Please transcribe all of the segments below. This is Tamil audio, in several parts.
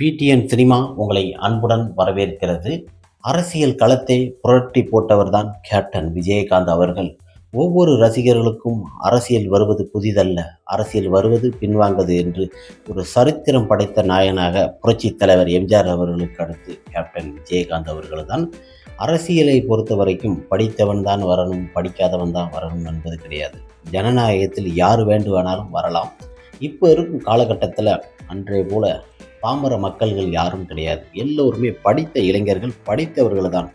பிடிஎன் சினிமா உங்களை அன்புடன் வரவேற்கிறது. அரசியல் களத்தை புரட்டி போட்டவர்தான் கேப்டன் விஜயகாந்த் அவர்கள். ஒவ்வொரு ரசிகர்களுக்கும் அரசியல் வருவது புதிதல்ல. அரசியல் வருவது பின்வாங்குவது என்று ஒரு சரித்திரம் படைத்த நாயனாக புரட்சித் தலைவர் எம்ஜிஆர் அவர்களுக்கு அடுத்து கேப்டன் விஜயகாந்த் அவர்கள் தான் அரசியலை பொறுத்த வரைக்கும் படித்தவன் தான் வரணும் படிக்காதவன் தான் வரணும் என்பது கிடையாது. ஜனநாயகத்தில் யார் வேண்டுமானாலும் வரலாம். இப்போ இருக்கும் காலகட்டத்தில் அன்றைய போல பாமர மக்கள்கள் யாரும் கிடையாது. எல்லோருமே படித்த இளைஞர்கள் படித்தவர்கள் தான்.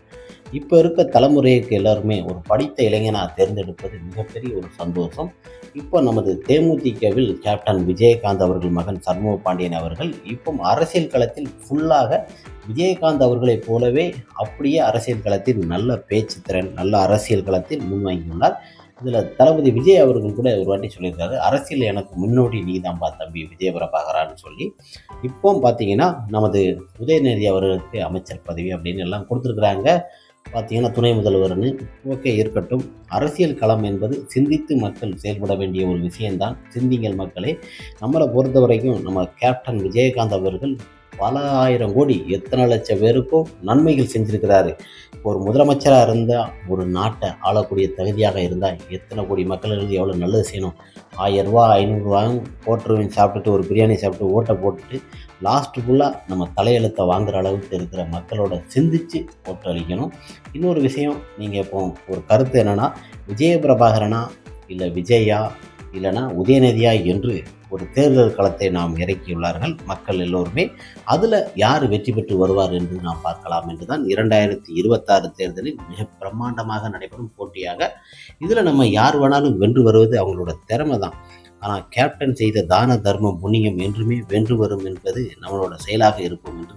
இப்போ இருக்க தலைமுறைக்கு எல்லாருமே ஒரு படித்த இளைஞனாக தேர்ந்தெடுப்பது மிகப்பெரிய ஒரு சந்தோஷம். இப்போ நமது தேமுதிகவில் கேப்டன் விஜயகாந்த் அவர்கள் மகன் சண்முக பாண்டியன் அவர்கள் இப்போ அரசியல் களத்தில் ஃபுல்லாக விஜயகாந்த் அவர்களைப் போலவே அப்படியே அரசியல் களத்தில் நல்ல பேச்சு திறன் நல்ல அரசியல் களத்தில் முன்வாங்கியுள்ளார் இதில் தளபதி விஜய் அவர்கள் கூட ஒரு வாட்டி சொல்லியிருக்காரு அரசியல் எனக்கு முன்னோடி நீ தான்ப்பா தம்பி விஜயபிரபாகரான்னு சொல்லி. இப்போ பார்த்தீங்கன்னா நமது உதயநிதி அவர்களுக்கு அமைச்சர் பதவி அப்படின்னு எல்லாம் கொடுத்துருக்குறாங்க. பார்த்தீங்கன்னா துணை முதல்வர்னு. ஓகே இருக்கட்டும். அரசியல் களம் என்பது சிந்தித்து மக்கள் செயல்பட வேண்டிய ஒரு விஷயம்தான். சிந்திங்கள் மக்களே. நம்மளை பொறுத்த வரைக்கும் நம்ம கேப்டன் விஜயகாந்த் அவர்கள் பல ஆயிரம் கோடி எத்தனை லட்சம் பேருக்கும் நன்மைகள் செஞ்சுருக்கிறாரு. ஒரு முதலமைச்சராக இருந்தால் ஒரு நாட்டை ஆளக்கூடிய தகுதியாக இருந்தால் எத்தனை கோடி மக்களுக்கு எவ்வளோ நல்லது செய்யணும்? ஆயிரரூவா ஐநூறுரூவாயும் ஹோட்டலுவையும் சாப்பிட்டுட்டு ஒரு பிரியாணி சாப்பிட்டு ஓட்டை போட்டுட்டு லாஸ்ட்டு ஃபுல்லாக நம்ம தலையெழுத்தை வாங்குகிற அளவுக்கு இருக்கிற மக்களோட சிந்தித்து ஓட்டு அளிக்கணும் இன்னொரு விஷயம் நீங்கள் இப்போ ஒரு கருத்து என்னென்னா விஜயபிரபாகரனா இல்லை விஜயா இல்லைனா உதயநிதியா என்று ஒரு தேர்தல் களத்தை நாம் இறக்கியுள்ளார்கள் மக்கள் எல்லோருமே. அதில் யார் வெற்றி பெற்று வருவார் என்று நாம் பார்க்கலாம் என்று தான் இரண்டாயிரத்தி இருபத்தாறு தேர்தலில் மிக பிரம்மாண்டமாக நடைபெறும் போட்டியாக. இதில் நம்ம யார் வேணாலும் வென்று வருவது அவங்களோட திறமை தான். ஆனால் கேப்டன் செய்த தான தர்மம் புண்ணியம் என்றுமே வென்று வரும் என்பது நம்மளோட செயலாக இருக்கும் என்று